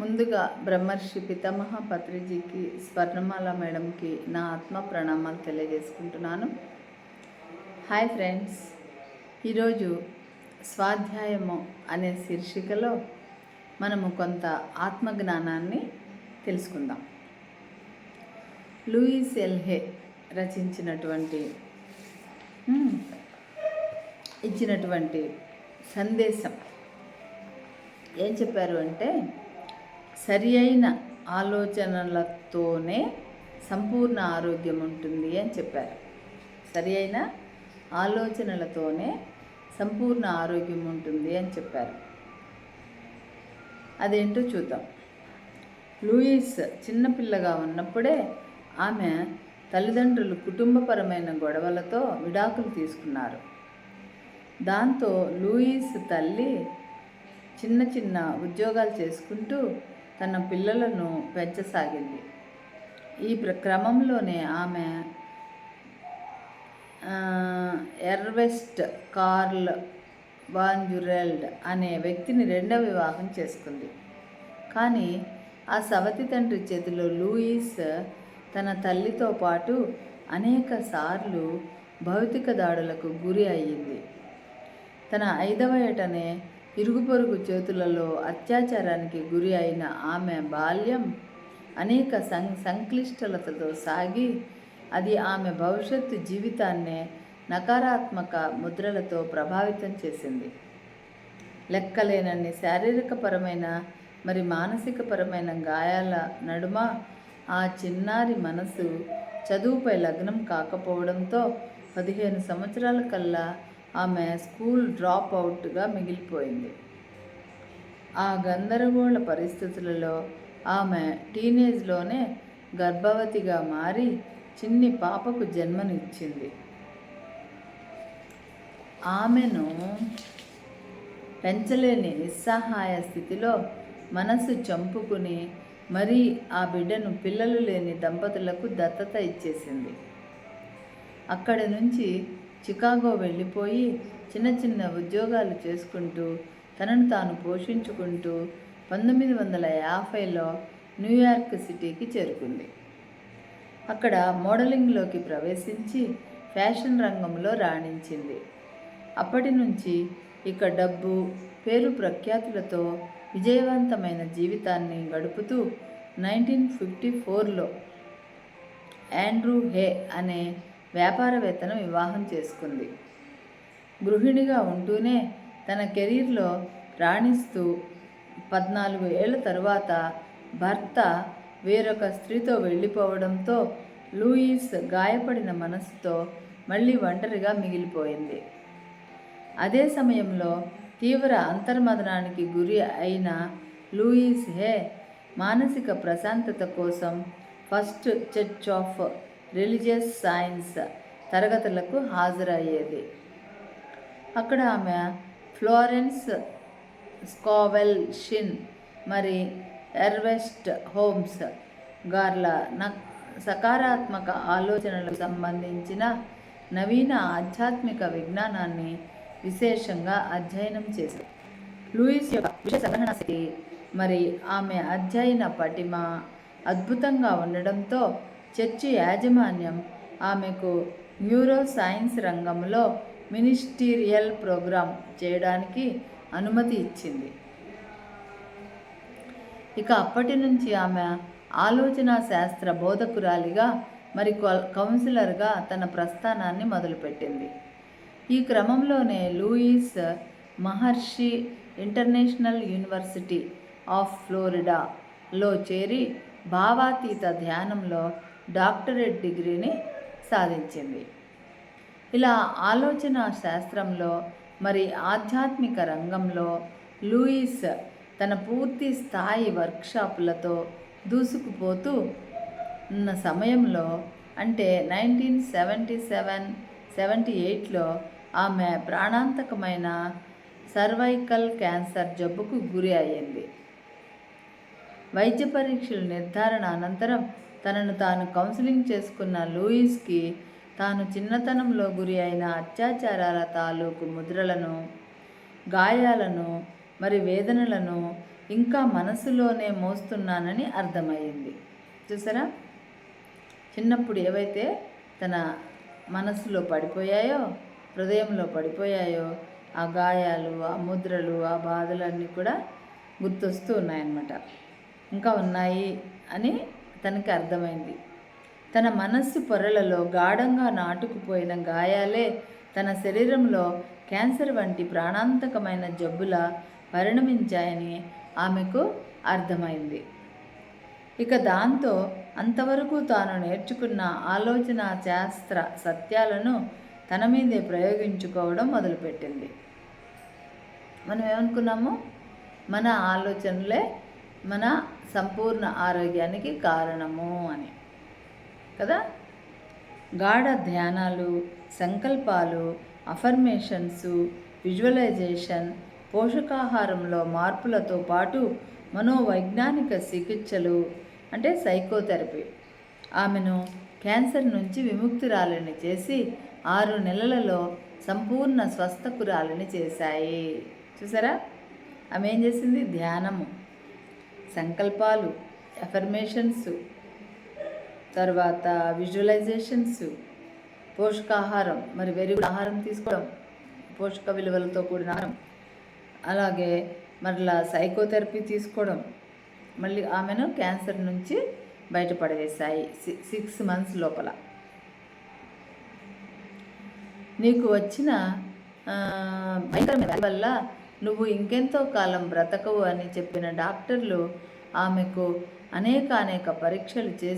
ముందుగా బ్రహ్మర్షి పితామహ పత్రిజీకి స్వర్ణమాల మేడంకి నా ఆత్మ ప్రణామాలు తెలియజేసుకుంటున్నాను. హాయ్ ఫ్రెండ్స్ ఈరోజు స్వాధ్యాయము అనే శీర్షికలో మనము కొంత ఆత్మజ్ఞానాన్ని తెలుసుకుందాం. లూయిస్ ఎల్హే రచించినటువంటి ఇచ్చినటువంటి సందేశం. ఏం చెప్పారు అంటే సరి అయిన ఆలోచనలతోనే సంపూర్ణ ఆరోగ్యం ఉంటుంది అని చెప్పారు. సరి అయిన ఆలోచనలతోనే సంపూర్ణ ఆరోగ్యం ఉంటుంది అని చెప్పారు. అదేంటో చూద్దాం. లూయిస్ చిన్నపిల్లగా ఉన్నప్పుడే ఆమె తల్లిదండ్రులు కుటుంబపరమైన గొడవలతో విడాకులు తీసుకున్నారు. దాంతో లూయిస్ తల్లి చిన్న చిన్న ఉద్యోగాలు చేసుకుంటూ తన పిల్లలను పెంచసాగింది. ఈ ప్ర క్రమంలోనే ఆమె ఎర్వెస్ట్ కార్ల్ వాంజురెల్డ్ అనే వ్యక్తిని రెండవ వివాహం చేసుకుంది. కానీ ఆ సవతి తండ్రి చేతిలో లూయిస్ తన తల్లితో పాటు అనేక సార్లు భౌతిక దాడులకు గురి అయ్యింది. తన ఐదవ ఏటనే ఇరుగు పొరుగు చేతులలో అత్యాచారానికి గురి అయిన ఆమె బాల్యం అనేక సం సంక్లిష్టలతతో సాగి అది ఆమె భవిష్యత్తు జీవితాన్నే నకారాత్మక ముద్రలతో ప్రభావితం చేసింది. లెక్కలేనన్ని శారీరకపరమైన మరి మానసికపరమైన గాయాల నడుమ ఆ చిన్నారి మనసు చదువుపై లగ్నం కాకపోవడంతో పదిహేను సంవత్సరాల కల్లా ఆమె స్కూల్ డ్రాప్ అవుట్గా మిగిలిపోయింది. ఆ గందరగోళ పరిస్థితులలో ఆమె టీనేజ్లోనే గర్భవతిగా మారి చిన్ని పాపకు జన్మనిచ్చింది. ఆమెను పెంచలేని నిస్సహాయ స్థితిలో మనసు చంపుకుని మరీ ఆ బిడ్డను పిల్లలు లేని దంపతులకు దత్తత ఇచ్చేసింది. అక్కడి నుంచి చికాగో వెళ్ళిపోయి చిన్న చిన్న ఉద్యోగాలు చేసుకుంటూ తనను తాను పోషించుకుంటూ పంతొమ్మిది వందల యాభైలో న్యూయార్క్ సిటీకి చేరుకుంది. అక్కడ మోడలింగ్లోకి ప్రవేశించి ఫ్యాషన్ రంగంలో రాణించింది. అప్పటి నుంచి ఇక డబ్బు పేరు ప్రఖ్యాతులతో విజయవంతమైన జీవితాన్ని గడుపుతూ నైన్టీన్ ఫిఫ్టీ ఫోర్లో ఆండ్రూ హే అనే వ్యాపారవేత్తను వివాహం చేసుకుంది. గృహిణిగా ఉంటూనే తన కెరీర్లో రాణిస్తూ పద్నాలుగు ఏళ్ళ తరువాత భర్త వేరొక స్త్రీతో వెళ్ళిపోవడంతో లూయిస్ గాయపడిన మనసుతో మళ్ళీ ఒంటరిగా మిగిలిపోయింది. అదే సమయంలో తీవ్ర అంతర్మదనానికి గురి అయిన లూయిస్ హే మానసిక ప్రశాంతత కోసం first church of religious science తరగతులకు హాజరయ్యేది. అక్కడ ఆమె ఫ్లోరెన్స్ స్కోవెల్ షిన్ మరి ఎర్వెస్ట్ హోమ్స్ గార్ల న సకారాత్మక ఆలోచనలకు సంబంధించిన నవీన ఆధ్యాత్మిక విజ్ఞానాన్ని విశేషంగా అధ్యయనం చేసింది లూయిస్ యొక్క విషయ సంగ్రహణ శక్తి మరి ఆమె అధ్యయన పటిమ అద్భుతంగా ఉండడంతో చర్చి యాజమాన్యం ఆమెకు న్యూరో సైన్స్ రంగంలో మినిస్టీరియల్ ప్రోగ్రాం చేయడానికి అనుమతి ఇచ్చింది. ఇక అప్పటి నుంచి ఆమె ఆలోచన శాస్త్ర బోధకురాలిగా మరి కొల్- కౌన్సిలర్గా తన ప్రస్థానాన్ని మొదలుపెట్టింది. ఈ క్రమంలోనే Louise Maharishi international university of ఫ్లోరిడాలో చేరి భావాతీత ధ్యానంలో డాక్టరేట్ డిగ్రీని సాధించింది. ఇలా ఆలోచన శాస్త్రంలో మరి ఆధ్యాత్మిక రంగంలో లూయిస్ తన పూర్తి స్థాయి వర్క్షాపులతో దూసుకుపోతూ ఉన్న సమయంలో అంటే నైన్టీన్ సెవెంటీ సెవెన్ సెవెంటీ ఎయిట్లో ఆమె ప్రాణాంతకమైన సర్వైకల్ క్యాన్సర్ జబ్బుకు గురి అయ్యింది. వైద్య పరీక్షల నిర్ధారణ అనంతరం తనను తాను కౌన్సిలింగ్ చేసుకున్న లూయిస్కి తాను చిన్నతనంలో గురి అయిన అత్యాచారాల తాలూకు ముద్రలను గాయాలను మరి వేదనలను ఇంకా మనసులోనే మోస్తున్నానని అర్థమయ్యింది. చూసారా? చిన్నప్పుడు ఏవైతే తన మనసులో పడిపోయాయో హృదయంలో పడిపోయాయో ఆ గాయాలు ఆ ముద్రలు ఆ బాధలన్నీ కూడా గుర్తొస్తూ ఉన్నాయన్నమాట. ఇంకా ఉన్నాయి అని తనకి అర్థమైంది. తన మనస్సు పొరలలో గాఢంగా నాటుకుపోయిన గాయాలే తన శరీరంలో క్యాన్సర్ వంటి ప్రాణాంతకమైన జబ్బులా పరిణమించాయని ఆమెకు అర్థమైంది. ఇక దాంతో అంతవరకు తాను నేర్చుకున్న ఆలోచన శాస్త్ర సత్యాలను తన మీదే ప్రయోగించుకోవడం మొదలుపెట్టింది. మనం ఏమనుకున్నాము మన ఆలోచనలే మన సంపూర్ణ ఆరోగ్యానికి కారణము అని. కదా? గాఢ ధ్యానాలు సంకల్పాలు అఫర్మేషన్స్ విజువలైజేషన్ పోషకాహారంలో మార్పులతో పాటు మనోవైజ్ఞానిక చికిత్సలు అంటే సైకోథెరపీ ఆమెను క్యాన్సర్ నుంచి విముక్తురాలని చేసి ఆరు నెలలలో సంపూర్ణ స్వస్థకురాలని చేశాయి. చూసారా? ఆమె ఏం చేసింది? ధ్యానము. సంకల్పాలు ఎఫర్మేషన్స్ తర్వాత విజువలైజేషన్స్ పోషకాహారం మరి వెరీ గుడ్ ఆహారం తీసుకోవడం పోషక విలువలతో కూడిన ఆహారం. అలాగే మరలా సైకోథెరపీ తీసుకోవడం. మళ్ళీ ఆమెను క్యాన్సర్ నుంచి బయటపడవేశాయి సి- సిక్స్ మంత్స్ లోపల. నీకు వచ్చిన భయంకరమైన వల్ల నువ్వు ఇంకెంతో కాలం బ్రతకవు అని చెప్పిన డాక్టర్లు ఆమెకు అనేక అనేక పరీక్షలు చేసి